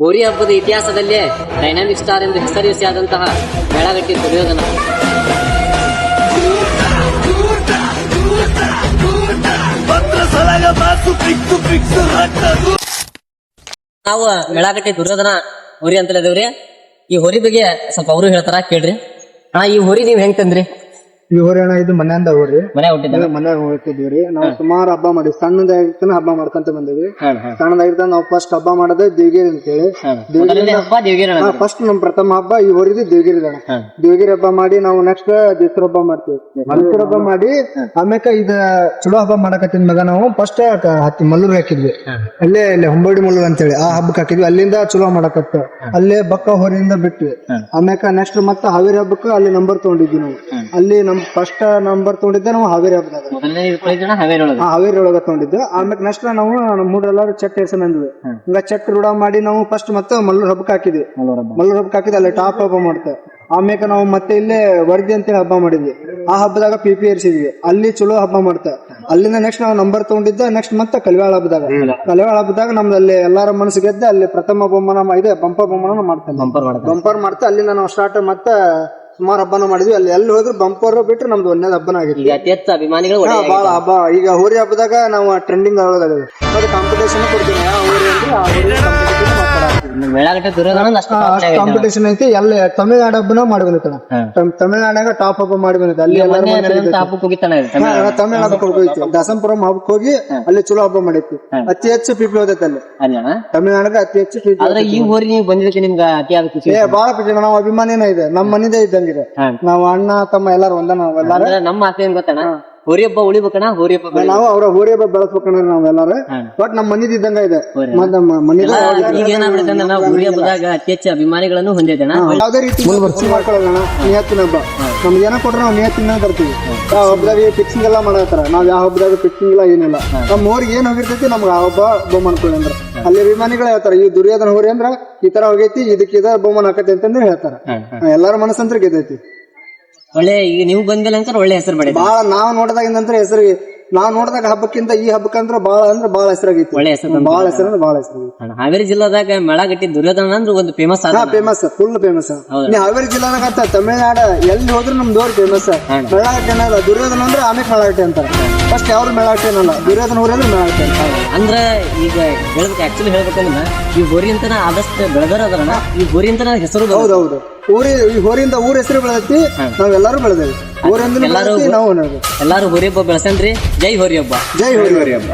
ಹೋರಿ ಹಬ್ಬದ ಇತಿಹಾಸದಲ್ಲೇ ಡೈನಾಮಿಕ್ ಸ್ಟಾರ್ ಎಂದು ಹೆಸರಿಸಿಯಾದಂತಹ ಬೆಳಗಟ್ಟಿ ದುರ್ಯೋಧನ. ನಾವು ಬೆಳಗಟ್ಟಿ ದುರ್ಯೋಧನ ಹೋರಿ ಅಂತ ಇದೇವ್ರಿ ಈ ಹೋರಿ ಬಗ್ಗೆ ಸ್ವಲ್ಪ ಅವರು ಹೇಳ್ತಾರ ಕೇಳ್ರಿ. ಹಾ ಈ ಹೋರಿ ನೀವ್ ಹೆಂಗ್ ತಂದ್ರಿ? ಈ ಹೋರಿ ಅಣ್ಣ ಇದು ಮನೆಯಿಂದ ಹೋರಿ. ಮನೆ ಹುಟ್ಟಿದ ಮನೆ ಹೋಗ್ತಿದ್ವಿ ನಾವು ಸುಮಾರು ಹಬ್ಬ ಮಾಡಿ ಸಣ್ಣದಾಗಿರ್ತಾನೆ ಹಬ್ಬ ಮಾಡ್ಕೊಂತ ಬಂದಿವಿ ಸಣ್ಣದಾಗಿರ್ತಾನ ನಾವು ಫಸ್ಟ್ ಹಬ್ಬ ಮಾಡೋದೇ ದೇವಗಿರಿ ಅಂತೇಳಿ. ಫಸ್ಟ್ ನಮ್ ಪ್ರಥಮ ಹಬ್ಬ ಈ ಹೋರಿದು ದೇವಗಿರಿ ಅಣ್ಣ. ದೇವಗಿರಿ ಹಬ್ಬ ಮಾಡಿ ನಾವು ನೆಕ್ಸ್ಟ್ ದೇಸರ ಹಬ್ಬ ಮಾಡ್ತೀವಿ. ದಸರಾ ಹಬ್ಬ ಮಾಡಿ ಆಮ್ಯಾಕ ಇದ ಚಲೋ ಹಬ್ಬ ಮಾಡಕತ್ತಿನ ಮಗ ನಾವು. ಫಸ್ಟ್ ಹತ್ತಿ ಮಲ್ಲೂರ್ ಹಾಕಿದ್ವಿ. ಅಲ್ಲೇ ಇಲ್ಲೇ ಹೊಂಬಡಿ ಮಲ್ಲೂರ್ ಅಂತೇಳಿ ಆ ಹಬ್ಬಕ್ಕೆ ಹಾಕಿದ್ವಿ. ಅಲ್ಲಿಂದ ಚಲೋ ಮಾಡಕತ್ತ. ಅಲ್ಲೇ ಬಕ್ಕ ಹೋರಿಯಿಂದ ಬಿಟ್ವಿ. ಆಮ್ಯಾಕ ನೆಕ್ಸ್ಟ್ ಮತ್ತೆ ಹಾವೇರಿ ಹಬ್ಬಕ್ಕೆ ಅಲ್ಲಿ ನಂಬರ್ ತಗೊಂಡಿದ್ವಿ ನಾವು. ಅಲ್ಲಿ ನಮ್ ಫಸ್ಟ್ ನಂಬರ್ ತಗೊಂಡಿದ್ದೆ ನಾವು ಹಾವೇರಿ ಹಬ್ಬದಾಗ ಮೊದಲನೇ ಹಾವೇರಿ ಒಳಗೆ ಆ ಹಾವೇರಿ ಒಳಗ ತಗೊಂಡಿದ್ದು. ಆಮೇಲೆ ನೆಕ್ಸ್ಟ್ ನಾವು ನಮ್ಮ ಮೂರೆಲ್ಲಾರು ಚೆಕ್ ಹೆಸರು ಅಂದ್ವಿ ಹಿಂಗ ಚಟ್ ರೂಢ ಮಾಡಿ ನಾವು ಫಸ್ಟ್ ಮತ್ತೆ ಮಲ್ಲೂರ್ ಹಬ್ಬಕ್ಕೆ ಹಾಕಿದ್ವಿ. ಮಲ್ಲೂರ್ ಹಬ್ಬಕ್ಕೆ ಹಾಕಿದ್ವಿ ಅಲ್ಲಿ ಟಾಪ್ ಹಬ್ಬ ಮಾಡ್ತೇವೆ ಆಮ್ಯಾಕ ನಾವು ಮತ್ತೆ ಇಲ್ಲೇ ವರದಿ ಅಂತೇಳಿ ಹಬ್ಬ ಮಾಡಿದ್ವಿ. ಆ ಹಬ್ಬದಾಗ ಪಿ ಪಿ ಏರ್ಸಿದ್ವಿ. ಅಲ್ಲಿ ಚಲೋ ಹಬ್ಬ ಮಾಡ್ತೇವೆ ಅಲ್ಲಿಂದ ನೆಕ್ಸ್ಟ್ ನಾವು ನಂಬರ್ ತಗೊಂಡಿದ್ದ ನೆಕ್ಸ್ಟ್ ಮತ್ತೆ ಕಲಿವಾಳ ಹಬ್ಬದಾಗ. ಕಲಿವಾಳ ಹಬ್ಬದಾಗ ನಮ್ದು ಅಲ್ಲಿ ಎಲ್ಲಾರ ಮನಸ್ಸು ಗೆದ್ದ ಅಲ್ಲಿ ಪ್ರಥಮ ಬೊಮ್ಮನ ಮಾ- ಇದೆ ಬಂಪರ್ ಬೊಮ್ಮನ ಮಾಡ್ತೇವೆ ಬಂಪರ್ ಮಾಡ್ತಾರೆ ಬಂಪರ್ ಮಾಡ್ತಾ ಅಲ್ಲಿಂದ ನಾವು ಸ್ಟಾರ್ಟ್ ಮತ್ತೆ ಸುಮಾರು ಹಬ್ಬನ ಮಾಡಿದ್ವಿ. ಅಲ್ಲಿ ಎಲ್ಲಿ ಹೋದ್ರು ಬಂಪರ್ ಬಿಟ್ರೆ ನಮ್ದು ಒಂದೇ ಹಬ್ಬನ ಆಗಿರ್ಲಿ ಈಗ ಅತಿ ಹೆಚ್ಚು ಅಭಿಮಾನಿಗಳು ಹಾ, ಬಾಳ ಹಬ್ಬ. ಈಗ ಹೋರಿ ಹಬ್ಬದಾಗ ನಾವು ಟ್ರೆಂಡಿಂಗ್ ಆಗೋದಾಗಿದೆ. ಮತ್ತೆ ಕಾಂಪಿಟೇಷನ್ ಕೊಡ್ತೀವಿ ಯಾವ ಹೋರಿ ಅಂದ್ರೆ ಆ ಹೋರಿ. ಬೆಳಗಟ್ಟೆ ದುರ್ಯೋಧನ ಅಷ್ಟು ಹಾ, ಅಷ್ಟ್ ಕಾಂಪಿಟೇಷನ್ ಐತಿ. ಎಲ್ಲ ತಮಿಳ್ನಾಡು ಹಬ್ಬನ ಮಾಡಿ ಬಂದಿತ್ತಣ ತಮಿಳ್ನಾಡಾಗ ಟಾಪ್ ಹಬ್ಬ ಮಾಡಿ ಬಂದಿತ್ತು. ಅಲ್ಲಿ ಎಲ್ಲಾರು ಹಬ್ಬಕ್ಕೆ ಹೋಗಿತ್ತಾನ ತಮಿಳ್ ಹಬ್ಬಕ್ಕೆ ಹೋಗಿತ್ತು ದಸಂಪುರಂ ಹಬ್ಬಕ್ಕೆ ಹೋಗಿ ಅಲ್ಲಿ ಚಲೋ ಹಬ್ಬ ಮಾಡಿತ್ತು. ಅತಿ ಹೆಚ್ಚು ಪೀಪಲ್ ಹೋದೈತೆ ಅಲ್ಲಿ. ತಮಿಳ್ನಾಡಾಗ ಅತಿ ಹೆಚ್ಚು ಪೀಪಲ್ ಈ ಊರಿ ನೀವು ಬಂದಿದ್ದಕ್ಕೆ ನಿಮ್ಗೆ ಅತಿಯಾದ ಖುಷಿ ಏ ಬಾಳ ಪಿಪಿ ನಾವು ಅಭಿಮಾನಿನೇ ಇದೆ. ನಮ್ಮ ಮನಿದೇ ಇದ್ದಂಗಿದೆ. ನಾವು ಅಣ್ಣ ತಮ್ಮ ಎಲ್ಲಾರು ಒಂದ ನಾವು ಎಲ್ಲಾರು ನಮ್ಮ ಆಸೆ ಏನ್ ಗೊತ್ತಣ್ಣ? ಹೋರಿ ಹಬ್ಬ ಉಳಿಬೇಕಣ್ಣ ಹೋರಿ ಹಬ್ಬ ನಾವು ಅವ್ರ ಹೋರಿ ಹಬ್ಬ ಬೆಳೆಸ್ಬೇಕಂದ್ರೆ ನಾವೆಲ್ಲಾರ. ಬಟ್ ನಮ್ಮ ಮನಿದ ಇದ್ದಂಗ ಇದೆ. ಮತ್ತ್ ನಮ್ಮ ಮನಿದ ಈಗ ಏನಾಗ್ಬಿಡುತ್ತೆ ಅಂದ್ರೆ ನಾವು ಹೋರಿ ಹಬ್ಬದಾಗ ಅತಿ ಹೆಚ್ಚು ಅಭಿಮಾನಿಗಳನ್ನು ಹೊಂದಿದ್ದೇಣ ಯಾವ್ದೇ ರೀತಿ ಮಾಡ್ಕೊಳ್ಳೋಣ ನಿಯತ್ತಿನ ಹಬ್ಬ. ನಮ್ಗೆ ಏನೋ ಕೊಟ್ರೆ ನಾವು ನಿಯತ್ತಿನ ಬರ್ತೀವಿ ಆ ಹಬ್ಬದಾಗ ಫಿಕ್ಸಿಂಗ್ ಎಲ್ಲ ಮಾಡತ್ತಾರ ನಾವ್ ಯಾವ ಹಬ್ಬದಾಗ ಫಿಕ್ಸಿಂಗ್ ಇಲ್ಲ ಏನಿಲ್ಲ. ನಮ್ಮ ಊರಿಗೆ ಏನ್ ಹೋಗಿರ್ತೈತಿ ನಮ್ಗೆ ಆ ಹಬ್ಬ ಬಹುಮಾನ ಕೊಡಿ ಅಂದ್ರ. ಅಲ್ಲಿ ಅಭಿಮಾನಿಗಳು ಹೇಳ್ತಾರ ಈ ದುರ್ಯೋಧನ ಹೋರಿ ಅಂದ್ರ ಈ ತರ ಹೋಗೈತಿ ಇದಕ್ಕೆ ಇದ ಬಹುಮಾನ ಆಕತಿ ಅಂತಂದ್ರೆ ಹೇಳ್ತಾರ. ಎಲ್ಲಾರ ಮನಸ್ಸಂತ್ರ ಗೆದ್ದೈತಿ. ಒಳ್ಳೆ ಈಗ ನೀವು ಬಂದ್ಮೇಲೆ ಅಂತ ಒಳ್ಳೆ ಹೆಸರು ಮಾಡಿದ್ರಿ. ಬಾಳ ನಾವ್ ನೋಡಿದಾಗ ಏನಂದ್ರೆ ಹೆಸರು ನಾವು ನೋಡಿದಾಗ ಹಬ್ಬಕ್ಕಿಂತ ಈ ಹಬ್ಬಕ್ಕಂದ್ರ ಬಾಳ ಅಂದ್ರೆ ಬಾಳ ಹೆಸರಾಗಿತ್ತು ಒಳ್ಳೆ ಹೆಸರು ಬಾಳ ಹೆಸರು ಅಂದ್ರೆ ಬಾಳ ಹೆಸರು ಅಣ್ಣ, ಹಾವೇರಿ ಜಿಲ್ಲಾದಾಗ ಮೇಳಗಟ್ಟಿ ದುರ್ಯೋಧನ ಅಂದ್ರೆ ಒಂದು ಫೇಮಸ್ ಆದ ಹಾ ಫೇಮಸ್ ಫುಲ್ ಫೇಮಸ್ ನೀ ಹಾವೇರಿ ಜಿಲ್ಲಾದಾಗ ಅಂತ ತಮಿಳ್ನಾಡ ಎಲ್ಲಿ ಹೋದ್ರು ನಮ್ ದೋರ್ ಫೇಮಸ್ ಮೆಳಾಗಟ್ಟೆ ಅನ್ನಲ್ಲ ದುರ್ಯೋಧನ ಅಂದ್ರೆ ಆಮೇಲೆ ಮೆಳಾಗಟ್ಟೆ ಅಂತಾರ ಫಸ್ಟ್ ಯಾವ್ದು ಮೆಳಾಗಟ್ಟೆ ಅನ್ನಲ್ಲ ದುರ್ಯೋಧನ ಊರಲ್ಲಿ ಅಂದ್ರೆ ಅಂತ. ಅಂದ್ರೆ ಈಗ ಹೇಳ್ಬೇಕು ಆಕ್ಚುಲಿ ಹೇಳ್ಬೇಕಂದ್ರ ಈ ಗೋರಿ ಅಂತನ ಆದಷ್ಟು ಬೆಳೆದರ ಅದರಣ್ಣ. ಈ ಗೋರಿ ಅಂತನ ಹೆಸರು ಹೌದು ಹೌದೌದು ಊರಿ ಈ ಹೋರಿಯಿಂದ ಊರ ಹೆಸರು ಬೆಳೆದೈತಿ ನಾವೆಲ್ಲರೂ ಬೆಳೆದೇವಿ ಊರಿಂದ ಬೆಳೆದೈತಿ ನಾವು ಅನ್ನೋದು ಎಲ್ಲಾರು ಹೋರಿ ಹಬ್ಬ ಬೆಳೆಸನ್ರಿ ಜೈ ಹೋರಿ ಹಬ್ಬ ಜೈ ಹೋರಿ ಹೋರಿ ಹಬ್ಬ